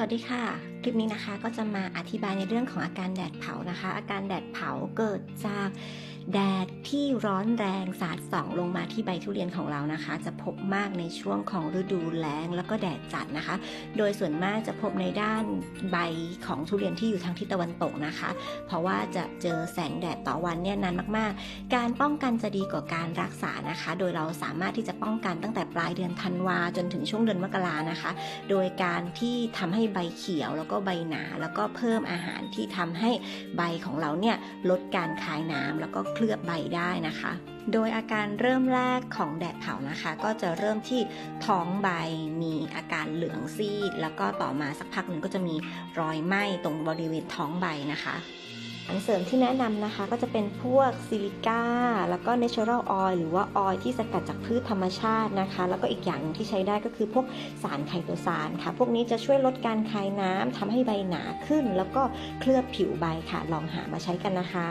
วัสดีค่ะ คลิปนี้นะคะก็จะมาอธิบายในเรื่องของอาการแดดเผานะคะ อาการแดดเผาเกิดจาก แดดที่ร้อนแรงสาดส่องลงมาที่ใบทุเรียนของเรานะคะ จะพบมากในช่วงของฤดูแล้งแล้วก็แดดจัดนะคะ โดยส่วนมากจะพบในด้านใบของทุเรียนที่อยู่ทางทิศตะวันตกนะคะ เพราะว่าจะเจอแสงแดดต่อวันเนี่ยนานมากๆ การป้องกันจะดีกว่าการรักษานะคะ โดยเราสามารถที่จะป้องกันตั้งแต่ปลายเดือนธันวาจนถึงช่วงเดือนมกรานะคะ โดยการที่ทำให้ใบเขียวแล้วก็ใบหนา แล้วก็เพิ่มอาหารที่ทำให้ใบของเราเนี่ยลดการคายน้ำแล้วก็เคลือบใบได้นะคะ โดยอาการเริ่มแรกของแดดเผานะคะ ก็จะเริ่มที่ท้องใบมีอาการเหลืองซีด แล้วก็ต่อมาสักพักหนึ่งก็จะมีรอยไหม้ตรงบริเวณท้องใบนะคะอันเสริมที่แนะนำนะคะก็จะเป็นพวกซิลิก้าแล้วก็ natural oil หรือว่าออยที่สกัดจากพืชธรรมชาตินะคะ แล้วก็อีกอย่างหนึงที่ใช้ได้ก็คือพวกสารไคโตซานค่ะ พวกนี้จะช่วยลดการคายน้ำทำให้ใบหนาขึ้น แล้วก็เคลือบผิวใบค่ะ ลองหามาใช้กันนะคะ